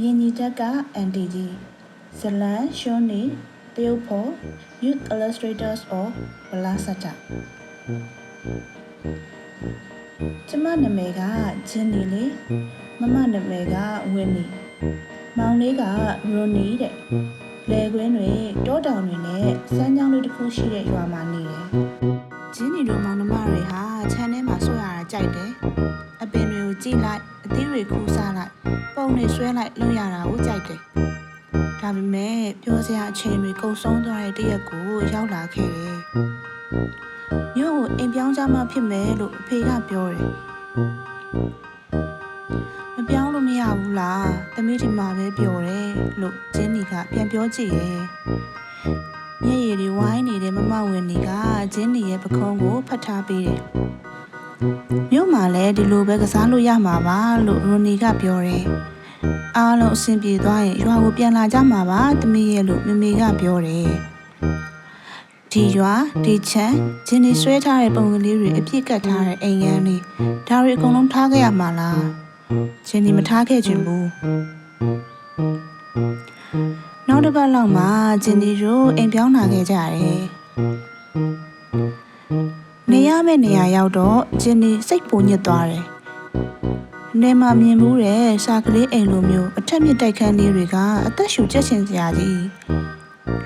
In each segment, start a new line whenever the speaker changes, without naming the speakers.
မြင်းကြီးတက်က NTG ဇလန်ရှွန်နီတရုတ်ဖော် Youth Illustrators of ဝလာစတာကျမနာမည်ကဂျင်းနီလေးမမနာမည်ကဝင်းနီမောင်လေးကရိုနီတဲ့လေကွင်းတွေတောတောင်တွေနဲ့စမ်းချောင်းလေးတစ်ခုရှိတဲ့ရွာမှာနေတယ်ဂျင်းနီတို့မောင်နှမတွေဟာခြံထဲမှာဆွဲရတာကြိုက်တယ်အပင်တွေကိုကြည့်လိုက်အသီးတွေခူးစားလိုက် ပုံတွေဆွဲလိုက်လုပ်ရတာကိုကြိုက်တယ်ဒါပေမဲ့ပြောစရာအချိန်တွေကုန်ဆုံးသွားတဲ့တရက်ကိုရောက်လာခဲ့တယ်မြို့ကိုအိမ်ပြောင်းကြမှဖြစ်မယ်လို့အဖေကပြောတယ်မပြောင်းလို့မရဘူးလားသမီးဒီမှာပဲပြောတယ်လို့ဂျင်းနီကပြန်ပြောကြည့်ရဲ့မျက်ရည်တွေဝိုင်းနေတဲ့မမဝင်နီကဂျင်းနီရဲ့ပခုံးကိုဖတ်ထားပေးတယ်မြို့မှာလည်းဒီလိုပဲကစားလို့ရမှာပါလို့ရိုနီကပြောတယ် အားလုံးအဆင်ပြေသွားရင်ရွာကိုပြန်လာကြမှာပါသမီးရဲ့လို့မမေကပြောတယ်ဒီရွာဒီချမ်းဂျင်းနီဆွဲထားတဲ့ပုံကလေးတွေအပြစ်ကတ်ထားတဲ့အိမ်ငန်းလေးဒါတွေအကုန်လုံးထားခဲ့ရမှာလားဂျင်းနီမထားခဲ့ချင်ဘူးနောက်တစ်ပတ်လောက်မှာဂျင်းနီတို့အိမ်ပြောင်းလာခဲ့ကြတယ်နေရမယ့်နေရာရောက်တော့ဂျင်းနီစိတ်ပူညစ်သွားတယ် နေမှာမြင်မှုတဲ့စာကလေးအိမ်လိုမျိုးအထက်မြင့်တိုက်ခန်းလေးတွေကအသက်ရှူချက်ရှင်စရာကြီး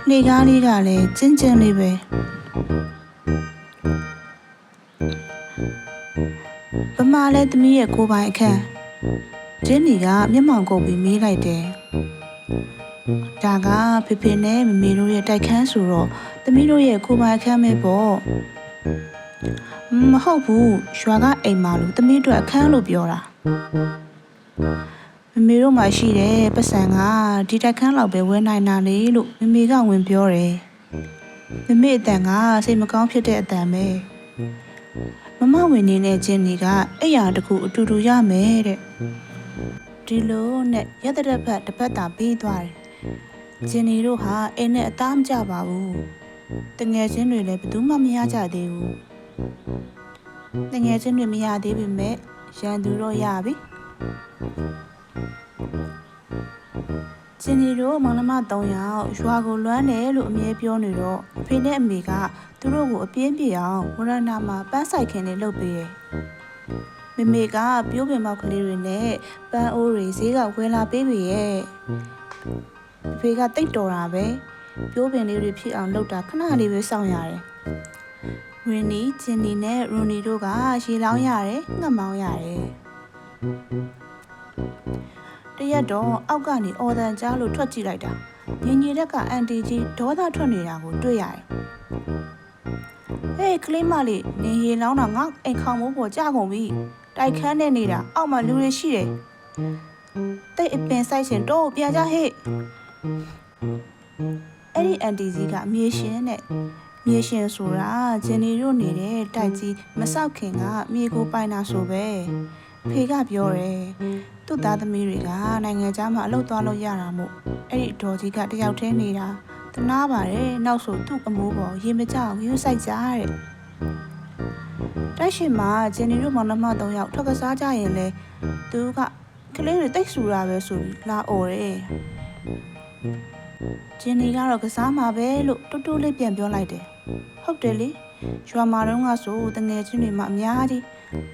လေကားလေးကလည်းကျင်းကျင်းလေးပဲဗမာလဲသမီးရဲ့ကိုယ်ပိုင်အခန်းဂျင်းနီကမျက်မှောင်ကုပ်ပြီးမေးလိုက်တယ်ဒါကဖေဖေနဲ့မမေတို့ရဲ့တိုက်ခန်းဆိုတော့သမီးတို့ရဲ့ကိုယ်ပိုင်အခန်းပဲပေါ့ မဟုတ်ဘူးရွာကအိမ်မှာလို့သမီးတို့အခန်းလို့ပြောတာမမေတို့မှရှိတယ်ပတ်စံကဒီတိုက်ခန်းလောက်ပဲဝယ်နိုင်တာလေလို့မမေကဝင်ပြောတယ်မမေအတန်ကစိတ်မကောင်းဖြစ်တဲ့အတန်ပဲမမဝင်နေတဲ့ချင်းကြီးကအဲ့ရတခုအတူတူရမယ်တဲ့ဒီလိုနဲ့ရတဲ့တစ်ဖက်တစ်ဖက်တာပြီးသွားတယ်ဂျင်နီတို့ဟာအိမ်နဲ့အသားမကြပါဘူးတငယ်ချင်းတွေလည်းဘယ်သူမှမရကြသေးဘူး တငယ်ချင်းတွေမရသေးပေမဲ့ရန်သူတော့ရပြီဂျင်နီတို့မောင်နှမ၃ယောက်ရွာကိုလွမ်းတယ်လို့အမြဲပြောနေတော့အဖေနဲ့အမေကသူတို့ကိုအပြင်းပြေအောင်ဝရဏမှာပန်းဆိုင်ခင်လေးလုပ်ပေးတယ်မမေကပြိုးပင်မောက်ကလေးတွေနဲ့ပန်းအိုးတွေဈေးကဝယ်လာပေးပြီရဲ့အဖေကတိတ်တော်တာပဲပြိုးပင်လေးတွေဖြစ်အောင်လုပ်တာခဏလေးပဲစောင့်ရတယ် ရင်းနီဂျင်နီနဲ့ရူနီတို့ကရေလောင်းရတယ်ငှက်မောင်းရတယ်တရက်တော့အောက်ကနေအော်တန်ကြားလို့ထွက်ကြည့်လိုက်တာညင်ကြီးတက်ကအန်တီကြီးဒေါသထွက်နေတာကိုတွေ့ရတယ်ဟေးကလေးမလေးနေရေလောင်းတာငါအိမ်ခေါင်မိုးပေါ်ကြာကုန်ပြီတိုက်ခန်းနဲ့နေတာအောက်မှာလူတွေရှိတယ်တိတ်အပင်ဆိုင်ရှင်တော့ပြန်ကြဟဲ့အဲ့ဒီအန်တီကြီးကမြေရှင်နဲ့ မြေရှင်ဆိုတာဂျင်နီတို့နေတဲ့တိုက်ကြီးမဆောက်ခင်ကမြေကိုပိုင်တာဆိုပဲဖေကပြောတယ်သူ့သားသမီးတွေကနိုင်ငံခြားမှာအလုပ်သွားလို့ရတာမို့အဲ့ဒီဒေါ်ကြီးကတယောက်တည်းနေတာတနာပါတယ်နောက်ဆိုသူ့အမိုးပေါ်ရေမကြောက်ယူဆိုင်ကြတဲ့တိုက်ရှင်မှာဂျင်နီတို့မောင်နှမ၃ယောက်ထွက်ကစားကြရင်လေသူကကလေးတွေတိတ်ဆူတာပဲဆိုပြီးလာអော်တယ်ဂျင်နီကတော့ကစားမှာပဲလို့တူတူလေးပြန်ပြောလိုက်တယ် ဟုတ်တယ်လေရွာမှာတော့ကဆိုတငယ်ချင်းတွေမှအများကြီး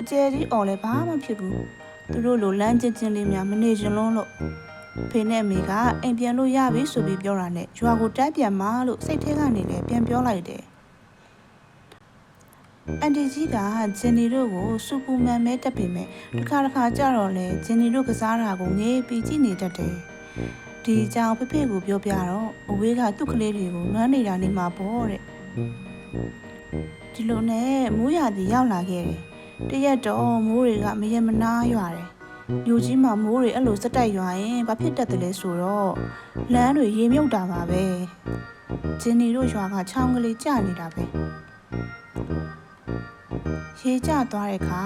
အကျယ်ကြီးអော်လဲဘာမှဖြစ်ဘူးသူတို့လိုလမ်းချင်းချင်းလေးများမနေချင်လုံးလို့ဖေနဲ့အမေကအိမ်ပြန်လို့ရပြီဆိုပြီးပြောတာနဲ့ရွာကိုတက်ပြန်มาလို့စိတ်ထဲကနေလည်းပြန်ပြောလိုက်တယ်အန်တီကြီးကဂျင်နီတို့ကိုစူပူမန်မဲတက်ပေမဲ့တစ်ခါတစ်ခါကြတော့လေဂျင်နီတို့ကစားတာကိုငေးပြီးကြည့်နေတတ်တယ်ဒီအကြောင်းဖေဖေကိုပြောပြတော့အဝေးကသူ့ကလေးတွေကိုနွမ်းနေတာနေမှာပေါ့တဲ့ ဒီလိုနဲ့မိုးရာသီရောက်လာခဲ့တယ်တရက်တော့မိုးတွေကမရမနာရွာတယ်မြို့ကြီးမှာမိုးတွေအဲ့လိုစက်တိုက်ရွာရင်ဘာဖြစ်တတ်တယ်လဲဆိုတော့လမ်းတွေရေမြုပ်တာပါပဲဂျင်းနီတို့ရွာကချောင်းကလေးကျနေတာပဲရေကျသွားတဲ့အခါ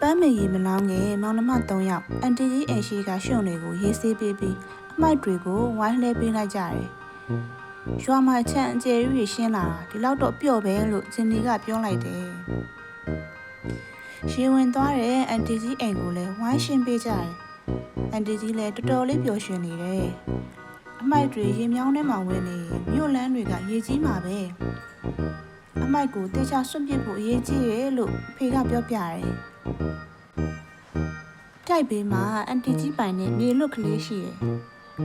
ပန်းမရီမလောင်းငယ်မောင်နှမ၃ယောက်အန်တီကြီးအိမ်ရှိကရှုံတွေကိုရေးဆေးပေးပြီးအမိုက်တွေကိုဝိုင်းလဲပေးလိုက်ကြတယ် ရွာမှာချန်အကျယ်ကြီးရှင်းလာတာဒီလောက်တော့ပျော့ပဲလို့ဂျင်နီကပြောလိုက်တယ်ရေဝင်သွားတဲ့အန်တီကြီးအိမ်ကိုလည်းဝိုင်းရှင်းပေးကြတယ်အန်တီကြီးလည်းတော်တော်လေးပျော်ရွှင်နေတယ်အမိုက်တွေရေမြောင်းထဲမှာဝင်နေရင်မြို့လန်းတွေကရေကြီးမှာပဲအမိုက်ကိုတေချာစွန့်ပစ်ဖို့အရေးကြီးရဲ့လို့ဖေကပြောပြတယ်တိုက်ဘေးမှာအန်တီကြီးပိုင်နဲ့မြေလွတ်ကလေးရှိတယ်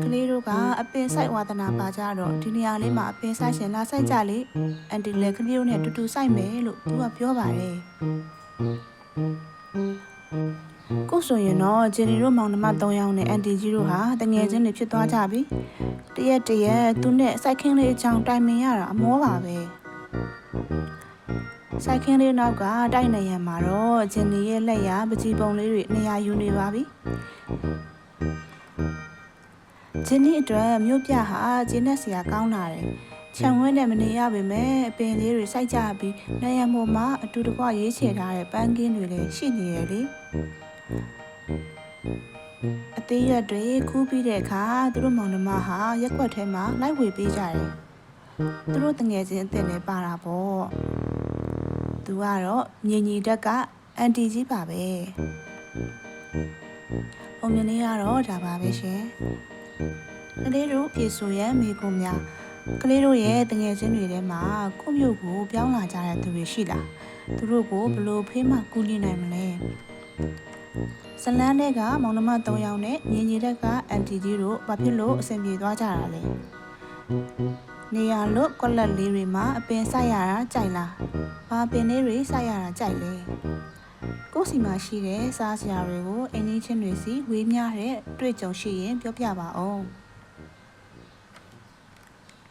ကလေးတို့ကအပင်ဆိုင်ဝါသနာပါကြတော့ဒီနေရာလေးမှာအပင်ဆိုင်ရှင်လာဆိုင်ကြလေအန်တီလည်းကလေးတို့နဲ့အတူတူဆိုင်မယ်လို့သူကပြောပါတယ်ကိုဆိုရင်တော့ဂျင်နီတို့မောင်နှမ၃ယောက်နဲ့အန်တီကြီးတို့ဟာတငယ်ချင်းတွေဖြစ်သွားကြပြီတရက်တရက်သူနဲ့စိုက်ခင်းလေးအကြောင်းတိုင်ပင်ရတာအမောပါပဲစိုက်ခင်းလေးနောက်ကတိုက်နေရံမှာတော့ဂျင်နီရဲ့လက်ရပကြီးပုံလေးတွေနေရာယူနေပါပြီ ဂျင်နီအတွက်မြို့ပြဟာဂျင်းနဲ့ဆရာကောင်းလာတယ်ခြံဝဲနဲ့မနေရပါပဲအပင်လေးတွေစိုက်ကြပြီးနေရံပေါ်မှာအတူတကွရေးချယ်ထားတဲ့ပန်းကင်းတွေလည်းရှိနေရလေအသေးရွက်တွေခူးပြီးတဲ့အခါသူတို့မောင်နှမဟာရက်ွက်ထဲမှာလိုက်ဝေပေးကြတယ်သူတို့တငယ်ချင်းအစ်စ်လည်းပါတာပေါ့သူကတော့မြင်ကြီးတက်ကအန်တီကြီးပါပဲပုံမြင်လေးကတော့ဒါပါပဲရှင် ကလေးတို့ပြေဆိုရန်မိကုများကလေးတို့ရဲ့တငယ်ချင်းတွေထဲမှာကိုယ့်မျိုးကိုပြောင်းလာကြတဲ့သူတွေရှိလားသူတို့ကိုဘယ်လို့ဖေးမှကူညီနိုင်မလဲဇလန်းတဲ့ကမောင်နှမ3ယောက်နဲ့ညီညီတက်ကအန်တီကြီးတို့ဘာဖြစ်လို့အဆင်ပြေသွားကြတာလဲနေရလို့ကွက်လက်လေးတွေမှာအပင်စိုက်ရတာကြိုက်လားဘာပင်လေးတွေစိုက်ရတာကြိုက်လဲ ကိုယ့်စီမှာရှိတဲ့စားစရာတွေကိုအင်းကြီးချင်းတွေစီဝေးများတဲ့တွေ့ကြုံရှိရင်ပြောပြပါအောင်